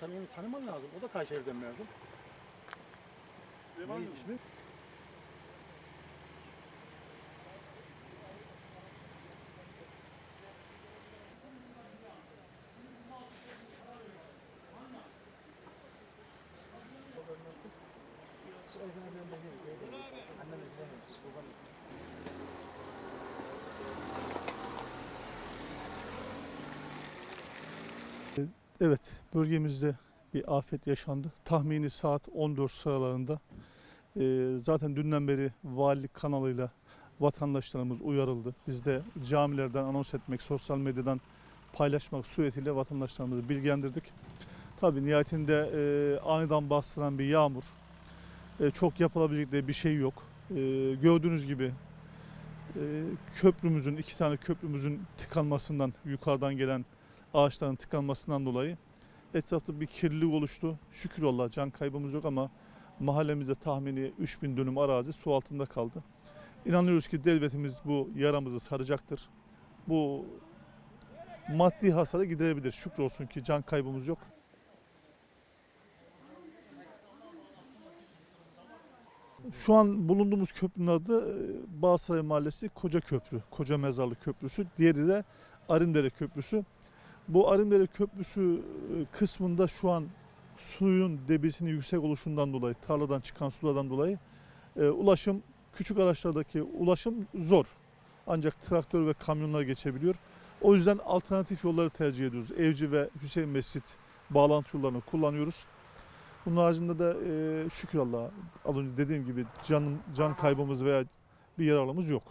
Sen onu tanıman lazım. O da Kayseri'den mezun. Devam Neydi edin. ismi? Evet, bölgemizde bir afet yaşandı. Tahmini saat 14 sıralarında. Ee, zaten dünden beri valilik kanalıyla vatandaşlarımız uyarıldı. Biz de camilerden anons etmek, sosyal medyadan paylaşmak suretiyle vatandaşlarımızı bilgilendirdik. Tabii nihayetinde e, aniden bastıran bir yağmur. E, çok yapılabilecek de bir şey yok. E, gördüğünüz gibi e, köprümüzün, iki tane köprümüzün tıkanmasından, yukarıdan gelen ağaçların tıkanmasından dolayı etrafta bir kirlilik oluştu. Şükür Allah can kaybımız yok ama mahallemizde tahmini 3000 dönüm arazi su altında kaldı. İnanıyoruz ki devletimiz bu yaramızı saracaktır. Bu maddi hasarı giderebilir. Şükür olsun ki can kaybımız yok. Şu an bulunduğumuz köprünün adı e, Bağsaray Mahallesi Koca Köprü, Koca Mezarlı Köprüsü. Diğeri de Arındere Köprüsü. Bu Arındere Köprüsü e, kısmında şu an suyun debisinin yüksek oluşundan dolayı, tarladan çıkan sulardan dolayı e, ulaşım, küçük araçlardaki ulaşım zor. Ancak traktör ve kamyonlar geçebiliyor. O yüzden alternatif yolları tercih ediyoruz. Evci ve Hüseyin Mescit bağlantı yollarını kullanıyoruz. Bunun haricinde de e, şükür Allah'a dediğim gibi can, can kaybımız veya bir yaralımız yok.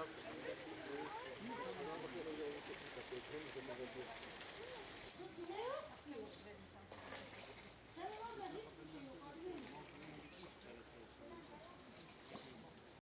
עכשיו...